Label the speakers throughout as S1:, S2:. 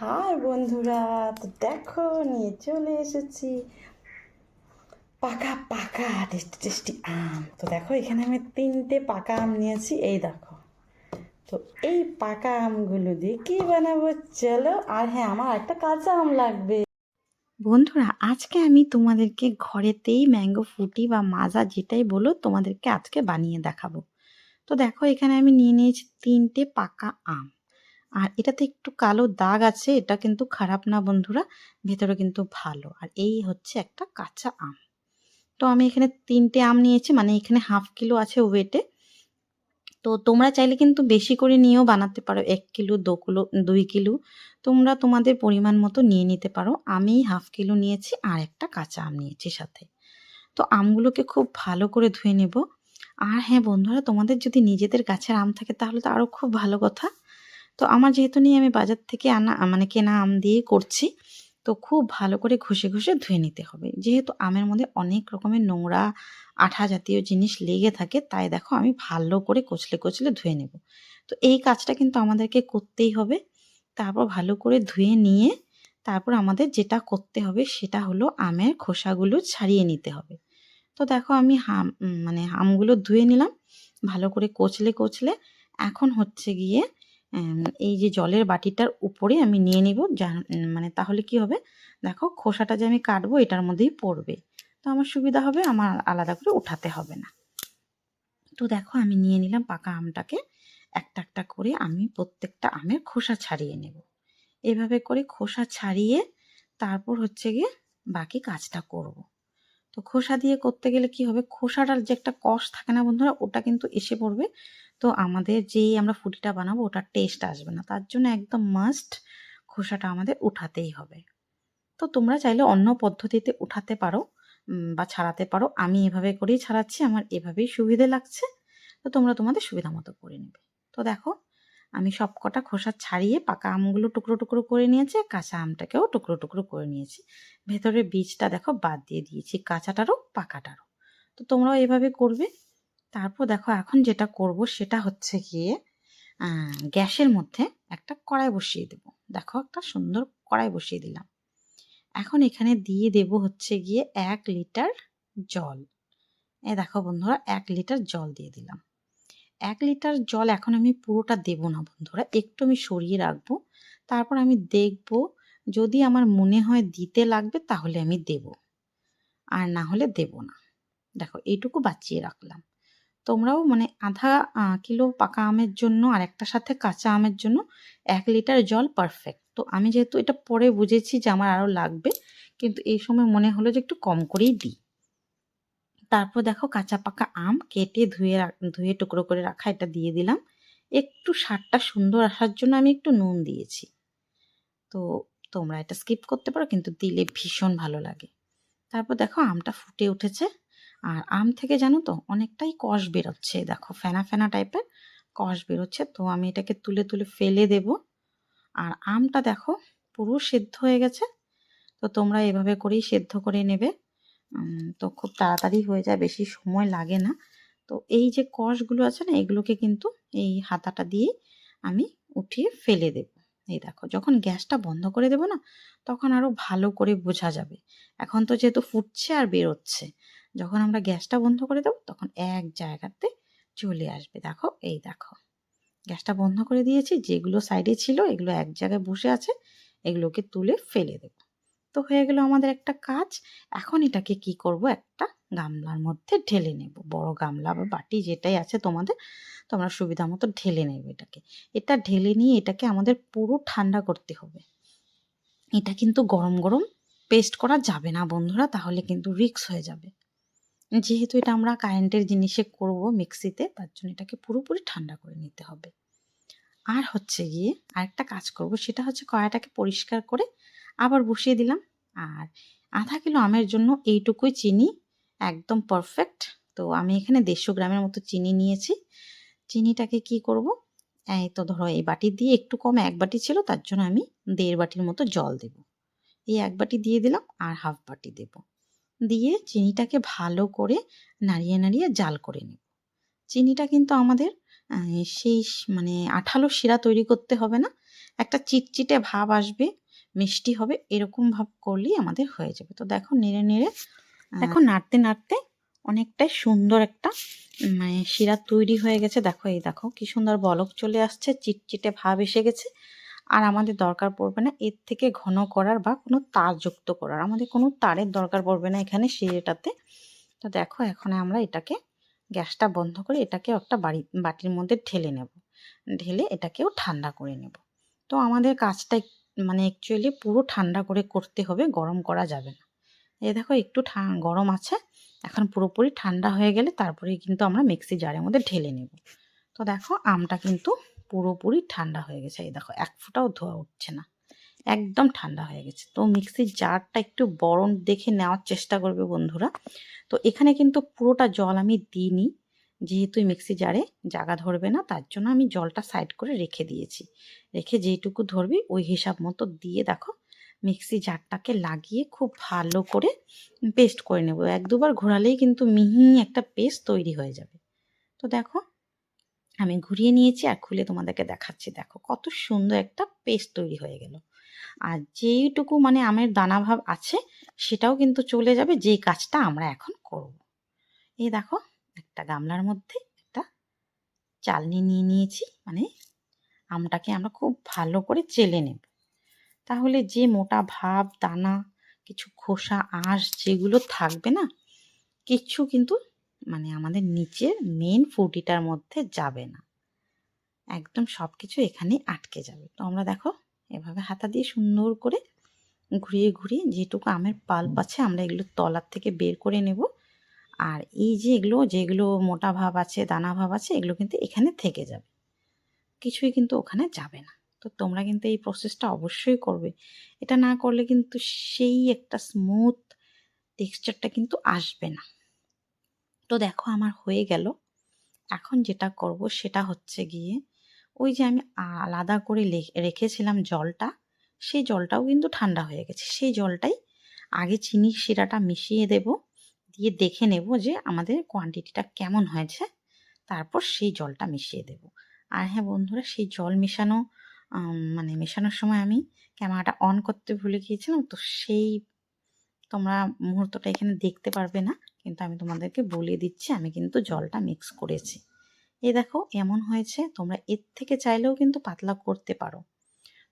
S1: High বন্ধুরা, তো দেখো, নিয়ে চলে এসেছি পাকা পাকা টেস্টি টেস্টি আম। তো দেখো, এখানে আমি তিনটে পাকা আম নিয়েছি, এই দেখো। তো এই পাকা আমগুলো দিয়ে কী বানাবো চলো, আর হ্যাঁ আমার একটা কাঁচা আম লাগবে। বন্ধুরা, আজকে আমি তোমাদেরকে ঘরেতেই ম্যাঙ্গো ফুটি বা মাজা যেটাই বলো, তোমাদেরকে আজকে বানিয়ে দেখাবো। তো দেখো, এখানে আমি নিয়ে নিয়েছি তিনটে পাকা আম। আর এটাতে একটু কালো দাগ আছে, এটা কিন্তু খারাপ না বন্ধুরা, ভেতরে কিন্তু ভালো। আর এই হচ্ছে একটা কাঁচা আম। তো আমি এখানে তিনটে আম নিয়েছি মানে এখানে হাফ কিলো আছে ওয়েটে। তো তোমরা চাইলে কিন্তু বেশি করে নিয়েও বানাতে পারো, এক কিলো, দু কিলো, দুই কিলো। তোমরা তোমাদের পরিমাণ মতো নিয়ে নিতে পারো। আমি হাফ কিলো নিয়েছি আর একটা কাঁচা আম নিয়েছি সাথে। তো আমগুলোকে খুব ভালো করে ধুয়ে নেব। আর হ্যাঁ বন্ধুরা, তোমাদের যদি নিজেদের গাছের আম থাকে তাহলে তো আরও খুব ভালো কথা। তো আমার যেহেতু নিয়ে আমি বাজার থেকে আনা মানে কেনা আম দিয়ে করছি, তো খুব ভালো করে ঘষে ঘষে ধুয়ে নিতে হবে। যেহেতু আমের মধ্যে অনেক রকমের নোংরা আঠা জাতীয় জিনিস লেগে থাকে, তাই দেখো আমি ভালো করে কচলে কচলে ধুয়ে নেব। তো এই কাজটা কিন্তু আমাদেরকে করতেই হবে। তারপর ভালো করে ধুয়ে নিয়ে তারপর আমাদের যেটা করতে হবে সেটা হলো আমের খোসাগুলো ছাড়িয়ে নিতে হবে। তো দেখো আমি হাম মানে আমগুলো ধুয়ে নিলাম, ভালো করে কচলে কচলে। এখন হচ্ছে গিয়ে এই যে জলের বাটিটার উপরে আমি নিয়ে নিব মানে তাহলে কি হবে? দেখো খোসাটা যে আমি কাটবো এটার মধ্যেই পড়বে। তো আমার সুবিধা হবে, আমার আলাদা করে উঠাতে হবে না। তো দেখো আমি নিয়ে নিলাম পাকা আমটাকে। একটা একটা করে আমি প্রত্যেকটা আমের খোসা ছাড়িয়ে নেব। এভাবে করে খোসা ছাড়িয়ে তারপর হচ্ছে গিয়ে বাকি কাজটা করব। তো খোসা দিয়ে করতে গেলে কি হবে? খোসাটার যে একটা কষ থাকে না বন্ধুরা, ওটা কিন্তু এসে পড়বে। তো আমাদের যেই আমরা ফুটিটা বানাবো, ওটার টেস্ট আসবে না। তার জন্য একদম মাস্ট খোসাটা আমাদের উঠাতেই হবে। তো তোমরা চাইলে অন্য পদ্ধতিতে উঠাতে পারো বা ছাড়াতে পারো। আমি এভাবে করেই ছাড়াচ্ছি, আমার এভাবেই সুবিধে লাগছে। তো তোমরা তোমাদের সুবিধা মতো করে নেবে। তো দেখো, আমি সব কটা খোসা ছাড়িয়ে পাকা আমগুলো টুকরো টুকরো করে নিয়েছি, কাঁচা আমটাকেও টুকরো টুকরো করে নিয়েছি। ভেতরের বীজটা দেখো বাদ দিয়ে দিয়েছি, কাঁচাটারও পাকাটারও। তো তোমরাও এভাবে করবে। তারপর দেখো এখন যেটা করব সেটা হচ্ছে গিয়ে গ্যাসের মধ্যে একটা কড়াই বসিয়ে দেব। দেখো একটা সুন্দর কড়াই বসিয়ে দিলাম। এখন এখানে দিয়ে দেব হচ্ছে গিয়ে এক লিটার জল। এ দেখো বন্ধুরা, এক লিটার জল দিয়ে দিলাম। এক লিটার জল এখন আমি পুরোটা দেব না বন্ধুরা, একটু আমি সরিয়ে রাখব। তারপর আমি দেখব, যদি আমার মনে হয় দিতে লাগবে তাহলে আমি দেব। আর না হলে দেব না। দেখো এইটুকু বাঁচিয়ে রাখলাম। তোমরাও মানে আধা কিলো পাকা আমের জন্য আর একটা সাথে কাঁচা আমের জন্য এক লিটার জল পারফেক্ট তো আমি যেহেতু এটা পরে বুঝেছি যে আমার আরও লাগবে, কিন্তু এই সময় মনে হলো যে একটু কম করেই দিই। তারপর দেখো কাঁচা পাকা আম কেটে ধুয়ে ধুয়ে টুকরো করে রাখা, এটা দিয়ে দিলাম। একটু স্বাদটা সুন্দর আসার জন্য আমি একটু নুন দিয়েছি। তো তোমরা এটা স্কিপ করতে পারো, কিন্তু দিলে ভীষণ ভালো লাগে। তারপর দেখো আমটা ফুটে উঠেছে। আর আম থেকে জানো তো অনেকটাই কষ বেরোচ্ছে, দেখো ফেনা ফেনা টাইপের কষ বেরোচ্ছে। তো আমি এটাকে তুলে তুলে ফেলে দেব। আর আমটা দেখো পুরো সেদ্ধ হয়ে গেছে। তো তোমরা এভাবে করেই সেদ্ধ করে নেবে। তো খুব তাড়াতাড়ি হয়ে যায়, বেশি সময় লাগে না। তো এই যে কষগুলো আছে না, এগুলোকে কিন্তু এই হাতাটা দিয়ে আমি উঠিয়ে ফেলে দেব। এই দেখো, যখন গ্যাসটা বন্ধ করে দেবো না, তখন আরও ভালো করে বোঝা যাবে। এখন তো যেহেতু ফুটছে আর বেরোচ্ছে যখন আমরা গ্যাসটা বন্ধ করে দেবো, তখন এক জায়গাতে চলে আসবে। দেখো, এই দেখো। গ্যাসটা বন্ধ করে দিয়েছি, যেগুলো সাইডে ছিল, এগুলো এক জায়গায় বসে আছে, এগুলোকে তুলে ফেলে দেব। তো হয়ে গেল আমাদের একটা কাজ। এখন এটাকে কি করব? একটা গামলার মধ্যে ঢেলে নেব। বড় গামলা বা বাটি যেটাই আছে তোমাদের, তোমরা সুবিধা মতো ঢেলে নেবে এটাকে। এটা ঢেলে নিয়ে এটাকে আমাদের পুরো ঠান্ডা করতে হবে। এটা কিন্তু গরম গরম পেস্ট করা যাবে না বন্ধুরা, তাহলে কিন্তু রিক্স হয়ে যাবে। যেহেতু এটা আমরা কারেন্টের জিনিসে করব মিক্সিতে, তার জন্য এটাকে পুরোপুরি ঠান্ডা করে নিতে হবে। আর হচ্ছে গিয়ে আরেকটা কাজ করব, সেটা হচ্ছে কড়াইটাকে পরিষ্কার করে আবার বসিয়ে দিলাম। আর আধা কিলো আমের জন্য এইটুকুই চিনি, একদম পারফেক্ট তো আমি এখানে দেড়শো গ্রামের মতো চিনি নিয়েছি। চিনিটাকে কি করব? এই তো ধরো এই বাটি দিয়ে একটু কম, এক বাটি ছিল, তার জন্য আমি দেড় বাটির মতো জল দেব। এই এক বাটি দিয়ে দিলাম আর হাফ বাটি দেব। দিয়ে চিনিটাকে ভালো করে নাড়িয়ে নাড়িয়ে জাল করে নেব। চিনিটা কিন্তু আমাদের সেই মানে আঠালো শিরা তৈরি করতে হবে না। একটা চিটচিটে ভাব আসবে, মিষ্টি হবে, এরকম ভাব করলেই আমাদের হয়ে যাবে। তো দেখো নেড়ে নেড়ে দেখো নাড়তে নাড়তে অনেকটাই সুন্দর একটা মানে শিরা তৈরি হয়ে গেছে। দেখো এই দেখো কি সুন্দর বলক চলে আসছে, চিটচিটে ভাব এসে গেছে। আর আমাদের দরকার পড়বে না এর থেকে ঘন করার বা কোনো তার যুক্ত করার। আমাদের কোনো তারের দরকার পড়বে না এখানে শিরেটাতে তো দেখো এখন আমরা এটাকে, গ্যাসটা বন্ধ করে এটাকে একটা বাড়ি, বাটির মধ্যে ঢেলে নেব। ঢেলে এটাকেও ঠান্ডা করে নেব। তো আমাদের কাজটা মানে অ্যাকচুয়ালি পুরো ঠান্ডা করে করতে হবে, গরম করা যাবে না। এই দেখো একটু গরম আছে, এখন পুরোপুরি ঠান্ডা হয়ে গেলে তারপরে কিন্তু আমরা মিক্সি জারের মধ্যে ঢেলে নেব। তো দেখো আমটা কিন্তু পুরোপুরি ঠান্ডা হয়ে গেছে। এই দেখো, এক ফোঁটাও ধোয়া উঠছে না। একদম ঠান্ডা হয়ে গেছে। তো মিক্সির জারটা একটু বড় দেখে নেওয়ার চেষ্টা করবে বন্ধুরা। তো এখানে কিন্তু পুরোটা জল আমি দিইনি। যেহেতু মিক্সি জারে জায়গা ধরবে না, তার জন্য আমি জলটা সাইড করে রেখে দিয়েছি। রেখে যেইটুকু ধরবি, ওই হিসাব মতো দিয়ে দেখো, মিক্সি জারটাকে লাগিয়ে খুব ভালো করে পেস্ট করে নেব। এক দুবার ঘোরালেই কিন্তু মিহি একটা পেস্ট তৈরি হয়ে যাবে। তো দেখো আমি ঘুরিয়ে নিয়েছি আর খুলে তোমাদেরকে দেখাচ্ছি। দেখো, কত সুন্দর একটা পেস্ট তৈরি হয়ে গেল। আর যেইটুকু মানে আমের দানা ভাব আছে, সেটাও কিন্তু চলে যাবে। যেই কাজটা আমরা এখন করব। এই দেখো, একটা গামলার মধ্যে একটা চালনি নিয়ে নিয়েছি। মানে আমটাকে আমরা খুব ভালো করে চেলে নেব। তাহলে যে মোটা ভাব, দানা, কিছু খোসা, আঁশ যেগুলো থাকবে না কিচ্ছু কিন্তু মানে আমাদের নিচের মেন ফুটিটার মধ্যে যাবে না। একদম সব কিছু এখানে আটকে যাবে। তো আমরা দেখো এভাবে হাতা দিয়ে সুন্দর করে ঘুরিয়ে ঘুরিয়ে যেটুকু আমের পাল্প আছে আমরা এগুলো তলার থেকে বের করে নেব। আর এই যে এগুলো যেগুলো মোটা ভাব আছে দানা ভাব আছে এগুলো কিন্তু এখানে থেকে যাবে। কিছুই কিন্তু ওখানে যাবে না। তো তোমরা কিন্তু এই প্রসেসটা অবশ্যই করবে। এটা না করলে কিন্তু সেই একটা স্মুথ টেক্সচারটা কিন্তু আসবে না। তো দেখো আমার হয়ে গেল। এখন যেটা করব সেটা হচ্ছে গিয়ে ওই যে আমি আলাদা করে রেখেছিলাম জলটা, সেই জলটাও কিন্তু ঠান্ডা হয়ে গেছে। সেই জলটাই আগে চিনি শিরাটা মিশিয়ে দেব, দিয়ে দেখে নেব যে আমাদের কোয়ান্টিটিটা কেমন হয়েছে, তারপর সেই জলটা মিশিয়ে দেব। আর হ্যাঁ বন্ধুরা, সেই জল মেশানো মানে মেশানোর সময় আমি ক্যামেরাটা অন করতে ভুলে গিয়েছিলাম, তো সেই তোমরা মুহূর্তটা এখানে দেখতে পারবে না। কিন্তু আমি তোমাদেরকে বলে দিচ্ছি, আমি কিন্তু জলটা মিক্স করেছি। এই দেখো, এমন হয়েছে, তোমরা এর থেকে চাইলেও কিন্তু পাতলা করতে পারো।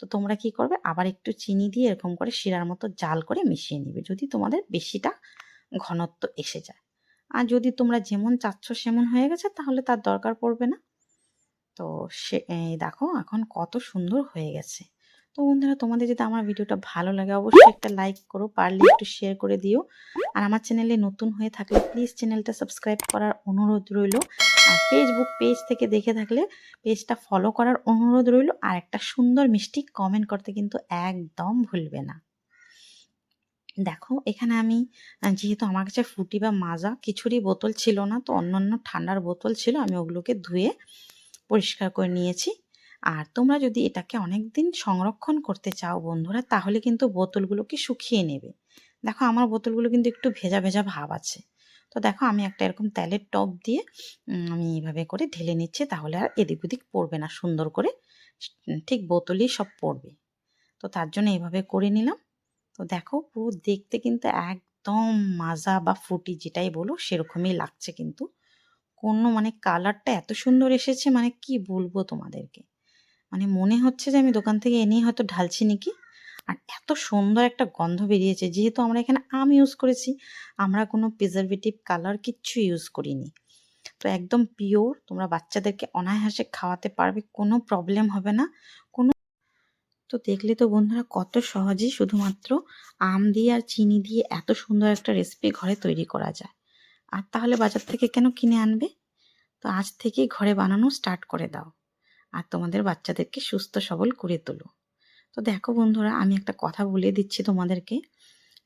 S1: তো তোমরা কি করবে, আবার একটু চিনি দিয়ে এরকম করে শিরার মতো জাল করে মিশিয়ে নিবে, যদি তোমাদের বেশিটা ঘনত্ব এসে যায়। আর যদি তোমরা যেমন চাচ্ছ সেমন হয়ে গেছে, তাহলে তার দরকার পড়বে না। তো সে দেখো, এখন কত সুন্দর হয়ে গেছে। তো বন্ধুরা, তোমাদের যদি আমার ভিডিওটা ভালো লাগে, অবশ্যই একটা লাইক করো, পারলে একটু শেয়ার করে দিও। আর আমার চ্যানেলে নতুন হয়ে থাকলে প্লিজ চ্যানেলটা সাবস্ক্রাইব করার অনুরোধ রইল। আর ফেসবুক পেজ থেকে দেখে থাকলে পেজটা ফলো করার অনুরোধ রইল। আর একটা সুন্দর মিষ্টি কমেন্ট করতে কিন্তু একদম ভুলবে না। দেখো, এখানে আমি যেহেতু আমার কাছে ফুটি বা মাজা কিছুরই বোতল ছিল না, তো অন্যান্য ঠান্ডার বোতল ছিল, আমি ওগুলোকে ধুয়ে পরিষ্কার করে নিয়েছি। আর তোমরা যদি এটাকে অনেক দিন সংরক্ষণ করতে চাও বন্ধুরা, তাহলে কিন্তু বোতলগুলোকে শুকিয়ে নেবে। দেখো আমার বোতলগুলো কিন্তু একটু ভেজা ভেজা ভাব আছে। তো দেখো আমি একটা এরকম তেলের টপ দিয়ে আমি এইভাবে করে ঢেলে নিচ্ছি তাহলে আর এদিক ওদিক পড়বে না, সুন্দর করে ঠিক বোতলেই সব পড়বে। তো তার জন্য এইভাবে করে নিলাম। তো দেখো পুরো দেখতে কিন্তু একদম মাজা বা ফুটি যেটাই বলো সেরকমই লাগছে কিন্তু। কোনো মানে কালারটা এত সুন্দর এসেছে মানে কি বলব তোমাদেরকে? মানে মনে হচ্ছে যে আমি দোকান থেকে এনেই হয়তো ঢালছি নাকি? আর এত সুন্দর একটা গন্ধ বেরিয়েছে, যেহেতু আমরা এখানে আম ইউজ করেছি, আমরা কোনো প্রিজারভেটিভ কালার কিচ্ছু ইউজ করিনি। তো একদম পিওর তোমরা বাচ্চাদেরকে অনায়াসে খাওয়াতে পারবে, কোনো প্রবলেম হবে না। কোনো তো দেখলে তো বন্ধুরা কত সহজেই শুধুমাত্র আম দিয়ে আর চিনি দিয়ে এত সুন্দর একটা রেসিপি ঘরে তৈরি করা যায়। আর তাহলে বাজার থেকে কেন কিনে আনবে? তো আজ থেকেই ঘরে বানানো স্টার্ট করে দাও। আর তোমাদের বাচ্চাদেরকে সুস্থ সবল করে তোলো। তো দেখো বন্ধুরা, আমি একটা কথা বলে দিচ্ছি তোমাদেরকে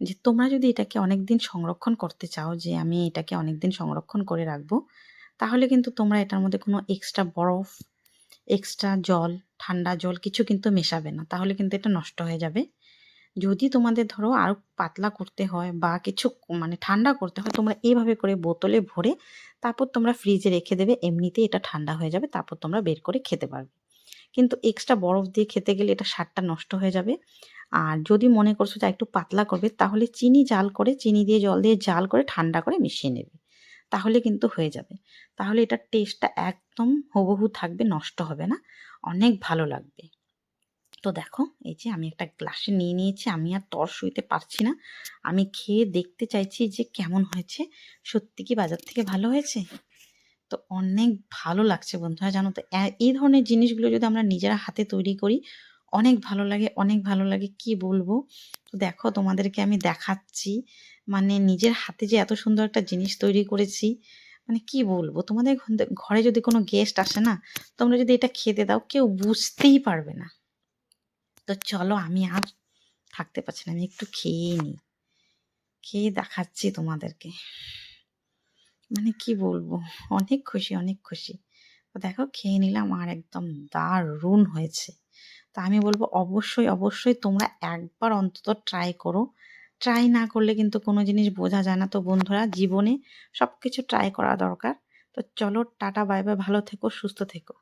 S1: যে তোমরা যদি এটাকে অনেক দিন সংরক্ষণ করতে চাও, যে আমি এটাকে অনেক দিন সংরক্ষণ করে রাখব, তাহলে কিন্তু তোমরা এটার মধ্যে কোনো এক্সট্রা বরফ এক্সট্রা জল, ঠান্ডা জল কিছু কিন্তু মেশাবে না। তাহলে কিন্তু এটা নষ্ট হয়ে যাবে। যদি তোমাদের ধরো আরও পাতলা করতে হয় বা কিছু মানে ঠান্ডা করতে হয়, তোমরা এইভাবে করে বোতলে ভরে তারপর তোমরা ফ্রিজে রেখে দেবে, এমনিতেই এটা ঠান্ডা হয়ে যাবে, তারপর তোমরা বের করে খেতে পারবে। কিন্তু এক্সট্রা বরফ দিয়ে খেতে গেলে এটা স্বাদটা নষ্ট হয়ে যাবে। আর যদি মনে করছ যে একটু পাতলা করবে, তাহলে চিনি জাল করে, চিনি দিয়ে জল দিয়ে জাল করে ঠান্ডা করে মিশিয়ে নেবে। তাহলে কিন্তু হয়ে যাবে। তাহলে এটার টেস্টটা একদম হুবহু থাকবে, নষ্ট হবে না। অনেক ভালো লাগবে। তো দেখো, এই যে আমি একটা গ্লাসে নিয়ে নিয়েছি, আমি আর তর শুইতে পারছি না। আমি খেয়ে দেখতে চাইছি যে কেমন হয়েছে। সত্যি কি বাজার থেকে ভালো হয়েছে? তো অনেক ভালো লাগছে বন্ধুরা, জানো তো? এই ধরনের জিনিসগুলো যদি আমরা নিজেরা হাতে তৈরি করি, অনেক ভালো লাগে, অনেক ভালো লাগে, কি বলব? তো দেখো, তোমাদেরকে আমি দেখাচ্ছি মানে নিজের হাতে যে এত সুন্দর একটা জিনিস তৈরি করেছি মানে কি বলব? তোমাদের ঘরে যদি কোনো গেস্ট আসে না, তোমরা যদি এটা খেতে দাও, কেউ বুঝতেই পারবে না। তো চলো, আমি আর থাকতে পারছি না, আমি একটু খেয়ে নিই। খেয়ে দেখাচ্ছি তোমাদেরকে। মানে কি বলব? অনেক খুশি অনেক খুশি। দেখো, খেয়ে নিলাম আর একদম দারুণ হয়েছে। তা আমি বলব অবশ্যই অবশ্যই তোমরা একবার অন্তত ট্রাই করো। ট্রাই না করলে কিন্তু কোনো জিনিস বোঝা যায় না। তো বন্ধুরা, জীবনে সব কিছু ট্রাই করা দরকার। তো চলো, টাটা বাই বাই ভালো থেকো, সুস্থ থেকো।